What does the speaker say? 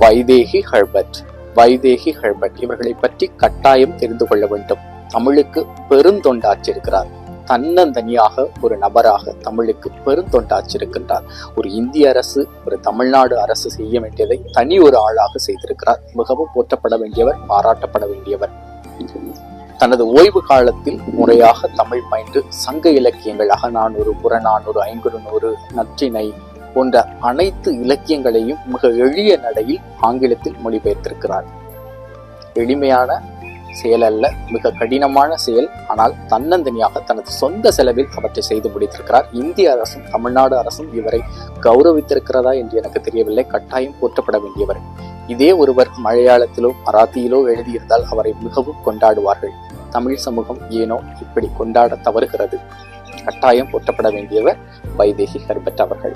Vaidehi Herbert. Vaidehi Herbert. இவர்களை பற்றி கட்டாயம் தெரிந்து கொள்ள வேண்டும். தமிழுக்கு பெருந்தொண்டாற்றிருக்கிறார். தன்னந்தனியாக ஒரு நபராக தமிழுக்கு பெருந்தொண்டாற்றிருக்கின்றார். ஒரு இந்திய அரசு ஒரு தமிழ்நாடு அரசு செய்ய வேண்டியதை தனி ஒரு ஆளாக செய்திருக்கிறார். மிகவும் போற்றப்பட வேண்டியவர் பாராட்டப்பட வேண்டியவர். தனது ஓய்வு காலத்தில் முறையாக தமிழ் பயின்று சங்க இலக்கியங்கள் அகநானூறு புறநானூறு ஐங்குறுநூறு நற்றினை போன்ற அனைத்து இலக்கியங்களையும் மிக எளிய நடையில் ஆங்கிலத்தில் மொழிபெயர்த்திருக்கிறார். எளிமையான செயல் அல்ல மிக கடினமான செயல். ஆனால் தன்னந்தனியாக தனது சொந்த செலவில் அவற்றை செய்து முடித்திருக்கிறார். இந்திய அரசும் தமிழ்நாடு அரசும் இவரை கௌரவித்திருக்கிறதா என்று எனக்கு தெரியவில்லை. கட்டாயம் போற்றப்பட வேண்டியவர். இதே ஒருவர் மலையாளத்திலோ மராத்தியிலோ எழுதியிருந்தால் அவரை மிகவும் கொண்டாடுவார்கள். தமிழ் சமூகம் ஏனோ இப்படி கொண்டாட தவறுகிறது? கட்டாயம் போற்றப்பட வேண்டியவர் வைதேகி ஹெர்பர்ட் அவர்கள்.